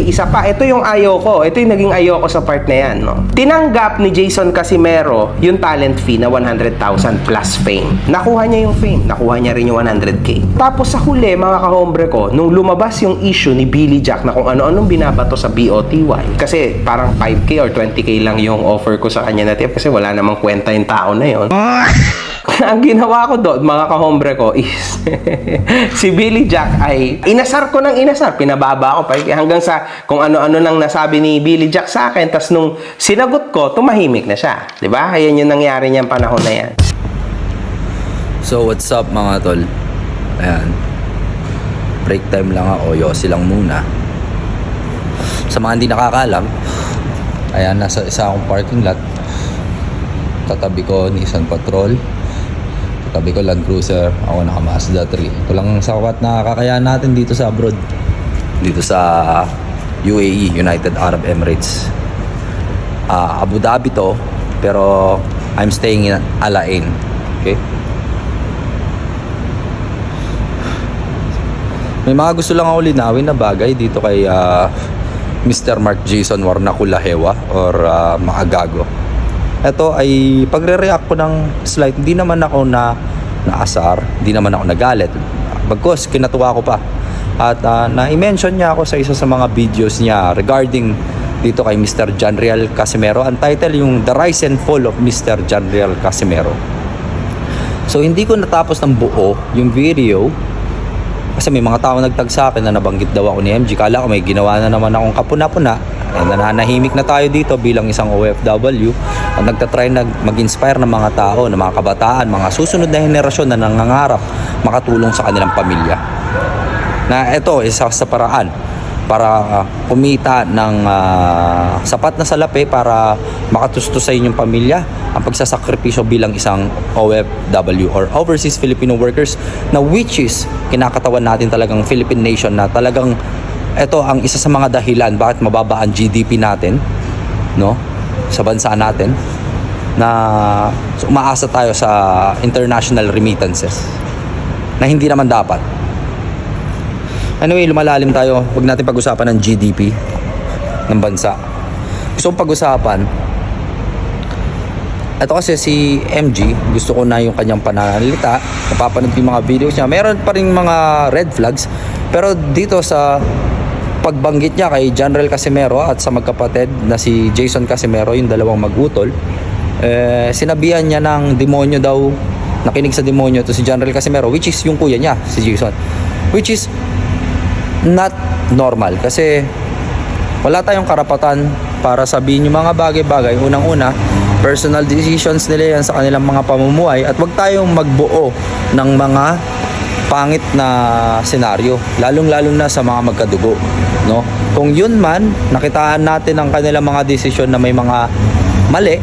Isa pa, ito yung ayaw ko. Ito yung naging ayaw ko sa part na yan. No? Tinanggap ni Jason Casimero yung talent fee na 100,000 plus fame. Nakuha niya yung fame. Nakuha niya rin yung 100k. Tapos sa huli, mga kahombre ko, nung lumabas yung issue ni Billy Jack na kung ano-anong binabato sa BOTY. Kasi parang 5k or 20k lang yung offer ko sa kanya na tip kasi wala namang kwenta yung tao na yon. ang ginawa ko doon, mga kahombre ko, is si Billy Jack ay inasar ko ng inasar. Pinababa ko pa hanggang sa kung ano-ano nang nasabi ni Billy Jack sa akin. Tapos nung sinagot ko, tumahimik na siya. ba? Ayan yung nangyari niyang panahon na yan. So what's up mga tol? Ayan. Break time lang ako, yosi lang muna. Sa mga hindi nakakalam, ayan, nasa isa akong parking lot. Tatabi ko Nissan Patrol. Tatabi ko Land Cruiser. Ako naka Mazda 3. Ito lang ang sapat na kakayahan natin dito sa abroad. Dito sa UAE, United Arab Emirates. Ah, Abu Dhabi to, pero I'm staying in Al Ain. Okay? May mga gusto lang ako linawin na bagay dito kay ah, Mr. Mark Jason Warnakulahewa or uh, Makagago. Ito ay pagre-react ko ng slight, hindi naman ako na naasar, hindi naman ako nagalit. Bagkos, kinatuwa ko pa. At ah, na-mention niya ako sa isa sa mga videos niya regarding dito kay Mr. Janriel Casimero. Ang title yung The Rise and Fall of Mr. Janriel Casimero. So hindi ko natapos ng buo yung video kasi may mga tao nagtag sa akin na nabanggit daw ako ni MG. Kala ko may ginawa na naman akong kapuna-puna. Eh, nananahimik na tayo dito bilang isang OFW at nagtatry na mag-inspire ng mga tao, ng mga kabataan, mga susunod na henerasyon na nangangarap makatulong sa kanilang pamilya. Na ito, isa sa paraan para uh, kumita ng ah, sapat na salapi para makatustos sa inyong pamilya ang pagsasakripisyo bilang isang OFW or Overseas Filipino Workers na which is kinakatawan natin talagang Philippine nation na talagang ito ang isa sa mga dahilan bakit mababa ang GDP natin no sa bansa natin na umaasa tayo sa international remittances na hindi naman dapat Anyway, lumalalim tayo. Huwag natin pag-usapan ng GDP ng bansa. Gusto kong pag-usapan, ito kasi si MG, gusto ko na yung kanyang pananalita. Napapanood yung mga videos niya. Meron pa rin mga red flags. Pero dito sa pagbanggit niya kay General Casimero at sa magkapatid na si Jason Casimero, yung dalawang magutol, eh, sinabihan niya ng demonyo daw, nakinig sa demonyo to si General Casimero, which is yung kuya niya, si Jason. Which is not normal kasi wala tayong karapatan para sabihin yung mga bagay-bagay. Unang-una, personal decisions nila yan sa kanilang mga pamumuhay at wag tayong magbuo ng mga pangit na senaryo, lalong-lalong na sa mga magkadugo, no? Kung yun man, nakitaan natin ang kanilang mga desisyon na may mga mali,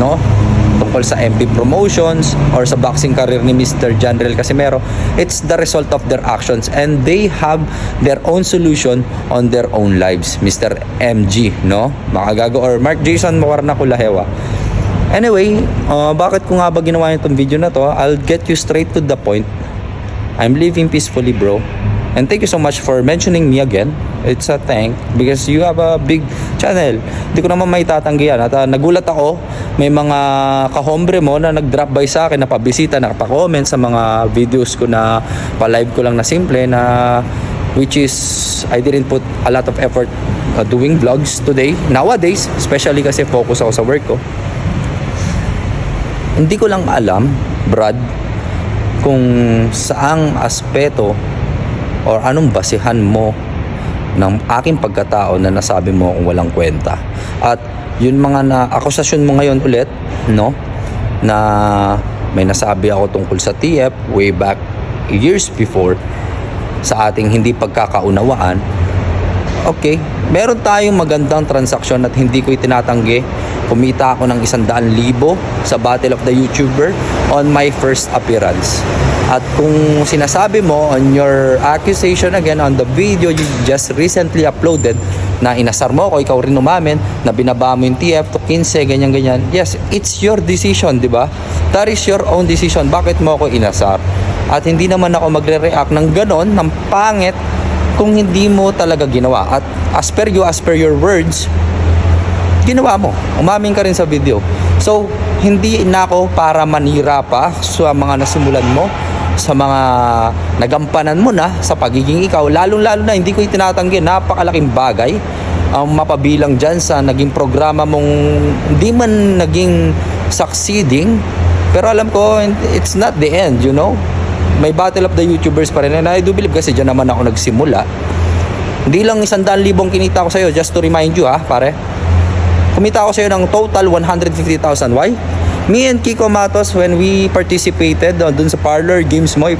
no? Tungkol sa MP promotions or sa boxing career ni Mr. Janrel Casimero, it's the result of their actions and they have their own solution on their own lives. Mr. MG, no? Makagago or Mark Jason Mawarnakulahewa. Anyway, uh, bakit ko nga ba ginawa itong video na to? I'll get you straight to the point. I'm living peacefully, bro. And thank you so much for mentioning me again. It's a thank because you have a big channel. Hindi ko naman may tatanggihan. At uh, nagulat ako, may mga kahombre mo na nag-drop by sa akin, na pabisita, nakapa-comment sa mga videos ko na pa-live ko lang na simple na which is I didn't put a lot of effort uh, doing vlogs today. Nowadays, especially kasi focus ako sa work ko. Hindi ko lang alam, Brad, kung saang aspeto or anong basihan mo ng aking pagkatao na nasabi mo kung walang kwenta. At yun mga na akusasyon mo ngayon ulit, no? Na may nasabi ako tungkol sa TF way back years before sa ating hindi pagkakaunawaan. Okay, meron tayong magandang transaksyon at hindi ko itinatanggi. Kumita ako ng isang daan libo sa Battle of the YouTuber on my first appearance. At kung sinasabi mo on your accusation again on the video you just recently uploaded na inasar mo ako, ikaw rin umamin, na binaba mo yung TF to 15, ganyan-ganyan. Yes, it's your decision, di ba? That is your own decision. Bakit mo ako inasar? At hindi naman ako magre-react ng ganon, ng pangit, kung hindi mo talaga ginawa. At as per you, as per your words, ginawa mo. Umamin ka rin sa video. So, hindi na ako para manira pa sa mga nasimulan mo, sa mga nagampanan mo na sa pagiging ikaw. Lalong-lalo na, hindi ko itinatanggi, napakalaking bagay ang mapabilang dyan sa naging programa mong hindi man naging succeeding. Pero alam ko, it's not the end, you know? May battle of the YouTubers pa rin. And I do believe kasi dyan naman ako nagsimula. Hindi lang isang daan libong kinita ko sa'yo, just to remind you ha, pare. Kumita ako sa'yo ng total 150,000. Why? Me and Kiko Matos, when we participated uh, dun sa parlor games mo,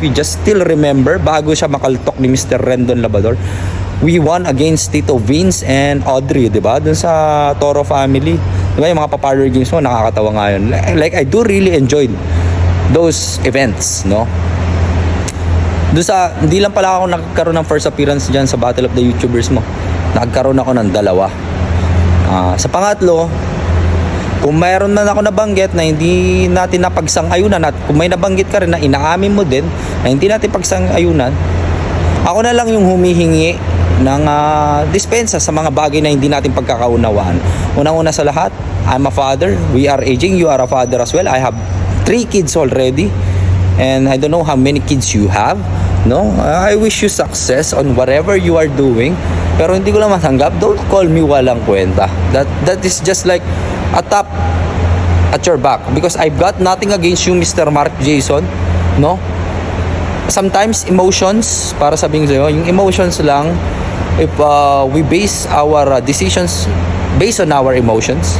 we just still remember, bago siya makaltok ni Mr. Rendon Labador, we won against Tito Vince and Audrey, di ba? Dun sa Toro family. Di ba yung mga pa-parlor games mo, nakakatawa nga yun. Like, I do really enjoy those events, no? Doon sa, hindi lang pala ako nagkaroon ng first appearance dyan sa Battle of the YouTubers mo. Nagkaroon ako ng dalawa. Ah, sa pangatlo, kung mayroon na ako nabanggit na hindi natin napagsang-ayunan at kung may nabanggit ka rin na inaamin mo din na hindi natin pagsang-ayunan, ako na lang yung humihingi ng ah, dispensa sa mga bagay na hindi natin pagkakaunawaan. Unang-una sa lahat, I'm a father. We are aging. You are a father as well. I have three kids already. And I don't know how many kids you have. No? I wish you success on whatever you are doing. Pero hindi ko lang matanggap. Don't call me walang kwenta. That that is just like a tap at your back because I've got nothing against you Mr. Mark Jason no sometimes emotions para sabihin sa'yo yung emotions lang if uh, we base our uh, decisions based on our emotions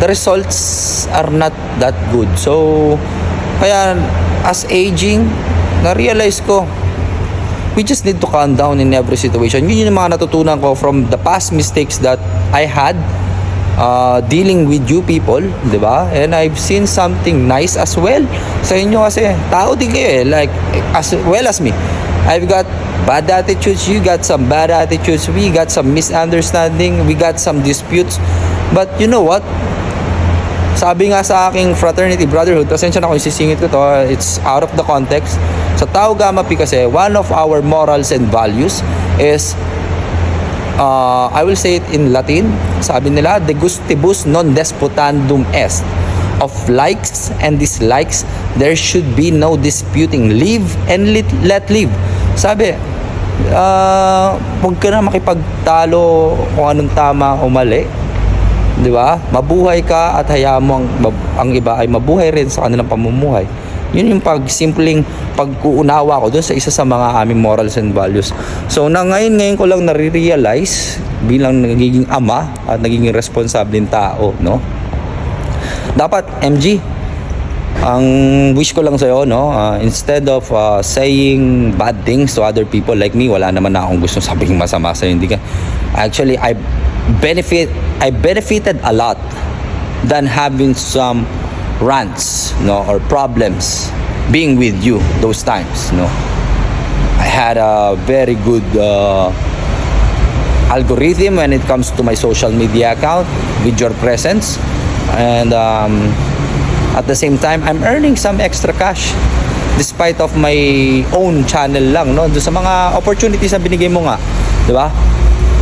the results are not that good so kaya as aging na-realize ko we just need to calm down in every situation. Yun yung mga natutunan ko from the past mistakes that I had uh, dealing with you people, di ba? And I've seen something nice as well sa inyo kasi tao din kayo eh, like as well as me. I've got bad attitudes, you got some bad attitudes, we got some misunderstanding, we got some disputes. But you know what? Sabi nga sa aking fraternity brotherhood, pasensya na kung isisingit ko to, it's out of the context. Sa Tau Gamma Pi kasi, one of our morals and values is uh, I will say it in Latin. Sabi nila, de gustibus non despotandum est. Of likes and dislikes, there should be no disputing. Live and let, let live. Sabi, uh, huwag ka na makipagtalo kung anong tama o mali. Di ba? Mabuhay ka at hayaan mo ang, ang iba ay mabuhay rin sa kanilang pamumuhay. Yun yung pag simpleng pagkuunawa ko dun sa isa sa mga aming morals and values. So na ngayon ngayon ko lang nare-realize bilang nagiging ama at nagiging responsableng tao, no? Dapat MG ang wish ko lang sa'yo, no, uh, instead of uh, saying bad things to other people like me, wala naman na akong gustong sabihin masama sa'yo. Hindi ka, actually, I benefit, I benefited a lot than having some rants, no, or problems being with you those times, no. I had a very good uh, algorithm when it comes to my social media account with your presence. And um, at the same time I'm earning some extra cash despite of my own channel lang no. Do sa mga opportunities na binigay mo nga di ba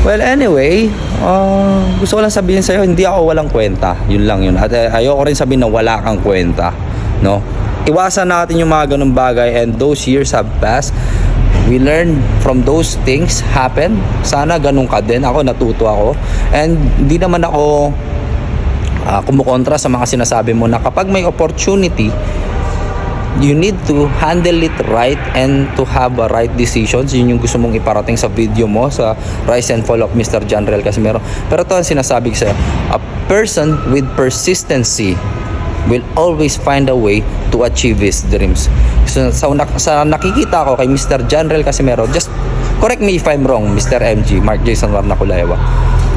well anyway uh, gusto ko lang sabihin sa'yo hindi ako walang kwenta yun lang yun at uh, ayoko rin sabihin na wala kang kwenta no iwasan natin yung mga ganung bagay and those years have passed. We learn from those things happen. Sana ganun ka din. Ako natuto ako. And hindi naman ako ah, kumukontra sa mga sinasabi mo na kapag may opportunity, you need to handle it right and to have a right decisions. Yun yung gusto mong iparating sa video mo sa Rise and Fall of Mr. General Casimero. Pero ito ang sinasabi ko sa'yo. A person with persistency will always find a way to achieve his dreams. So, sa, sa nakikita ko kay Mr. General Casimero, just correct me if I'm wrong, Mr. MG, Mark Jason Warnaculaewa.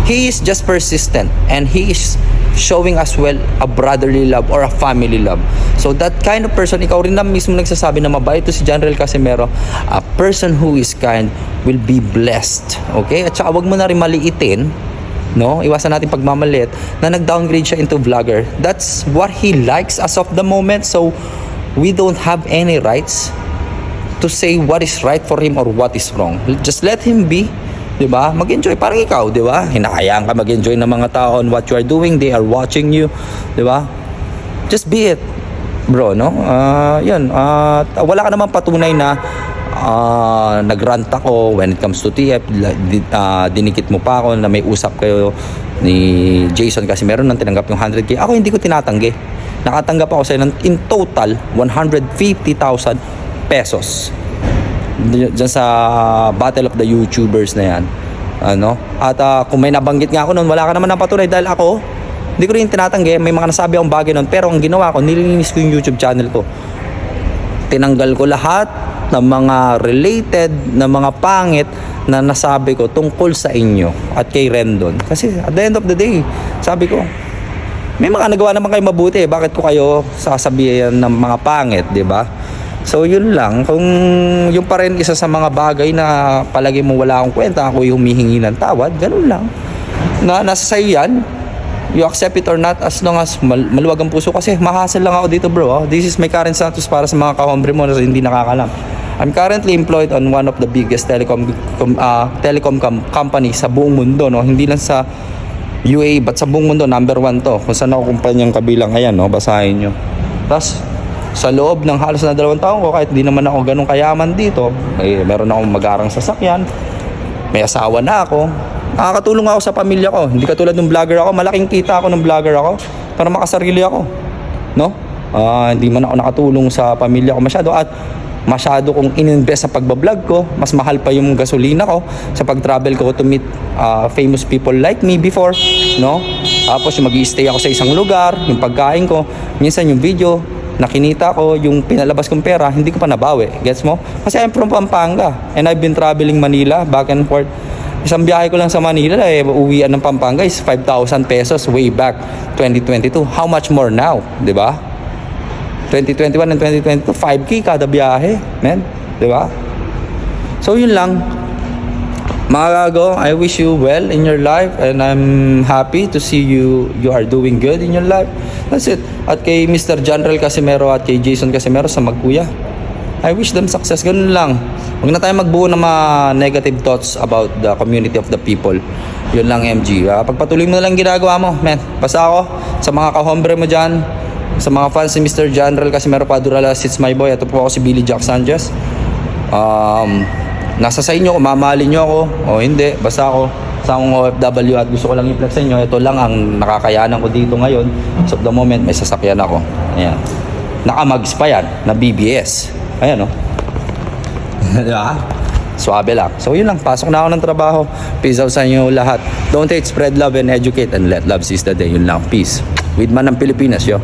He is just persistent and he is showing as well a brotherly love or a family love. So that kind of person, ikaw rin na mismo nagsasabi na mabait to si General Casimero, a person who is kind will be blessed. Okay? At saka wag mo na rin maliitin no? Iwasan natin pagmamalit na nag-downgrade siya into vlogger. That's what he likes as of the moment. So we don't have any rights to say what is right for him or what is wrong. Just let him be. 'Di ba? Mag-enjoy parang ikaw, 'di ba? Hinahayaan ka mag-enjoy ng mga tao on what you are doing, they are watching you, 'di ba? Just be it. Bro, no? Ah, 'yun. Ah, wala ka naman patunay na ah, nagrant ako when it comes to TF, ah, dinikit mo pa ako na may usap kayo ni Jason kasi meron nang tinanggap yung 100k. Ako hindi ko tinatanggi. Nakatanggap ako sa ng in total 150,000 pesos Diyan sa Battle of the YouTubers na yan. Ano? At ah, kung may nabanggit nga ako noon, wala ka naman ng patunay dahil ako, hindi ko rin tinatanggi. May mga nasabi akong bagay noon. Pero ang ginawa ko, nililinis ko yung YouTube channel ko. Tinanggal ko lahat ng mga related na mga pangit na nasabi ko tungkol sa inyo at kay Rendon. Kasi at the end of the day, sabi ko, may mga nagawa naman kayo mabuti. Bakit ko kayo sasabihan ng mga pangit, di ba? So yun lang, kung yung pa rin isa sa mga bagay na palagi mo wala akong kwenta, ako yung humihingi ng tawad, ganun lang. Na, nasa sa'yo yan, you accept it or not as long as mal- maluwag ang puso kasi mahasal lang ako dito bro. oh. This is my current status para sa mga kahombre mo na hindi nakakalam. I'm currently employed on one of the biggest telecom com, ah, telecom com- company sa buong mundo no hindi lang sa UAE but sa buong mundo number one to kung saan ako kumpanyang kabilang ayan no basahin nyo tapos sa loob ng halos na dalawang taon ko kahit di naman ako ganun kayaman dito eh, meron akong magarang sasakyan. May asawa na ako. Nakakatulong ako sa pamilya ko. Hindi katulad ng vlogger ako. Malaking kita ako ng vlogger ako para makasarili ako. No? Ah, hindi man ako nakatulong sa pamilya ko masyado. At masyado kong ininvest sa pagbablog ko. Mas mahal pa yung gasolina ko. Sa pag-travel ko to meet ah, famous people like me before. No? Tapos yung mag-stay ako sa isang lugar yung pagkain ko. Minsan yung video nakinita ko yung pinalabas kong pera hindi ko pa nabawi gets mo kasi I'm from Pampanga and I've been traveling Manila back and forth Isang biyahe ko lang sa Manila, eh, uwian ng Pampanga is 5,000 pesos way back 2022. How much more now? ba? 2021 and 2022, 5K kada biyahe. 'Di ba? So, yun lang. Mga gago, I wish you well in your life and I'm happy to see you you are doing good in your life. That's it. At kay Mr. General Casimero at kay Jason Casimero sa Magkuya. I wish them success. Ganun lang. Huwag na tayo magbuo ng mga negative thoughts about the community of the people. Yun lang, MG. Ah, pagpatuloy mo na lang ginagawa mo, man. Basta ako, sa mga kahombre mo dyan, sa mga fans ni Mr. General Casimero Padurala, sits my boy. Ito po ako si Billy Jack Sanchez. Um, nasa sa inyo mamahalin nyo ako o hindi. Basta ako sa akong OFW at gusto ko lang i-flex sa inyo. Ito lang ang nakakayanan ko dito ngayon. So, the moment, may sasakyan ako. Ayan. Nakamags pa yan, na BBS. Ayan, oh. Di ba? Swabe lang. So, yun lang. Pasok na ako ng trabaho. Peace out sa inyo lahat. Don't hate, spread love, and educate. And let love seize the day. Yun lang. Peace. With man ng Pilipinas, yo.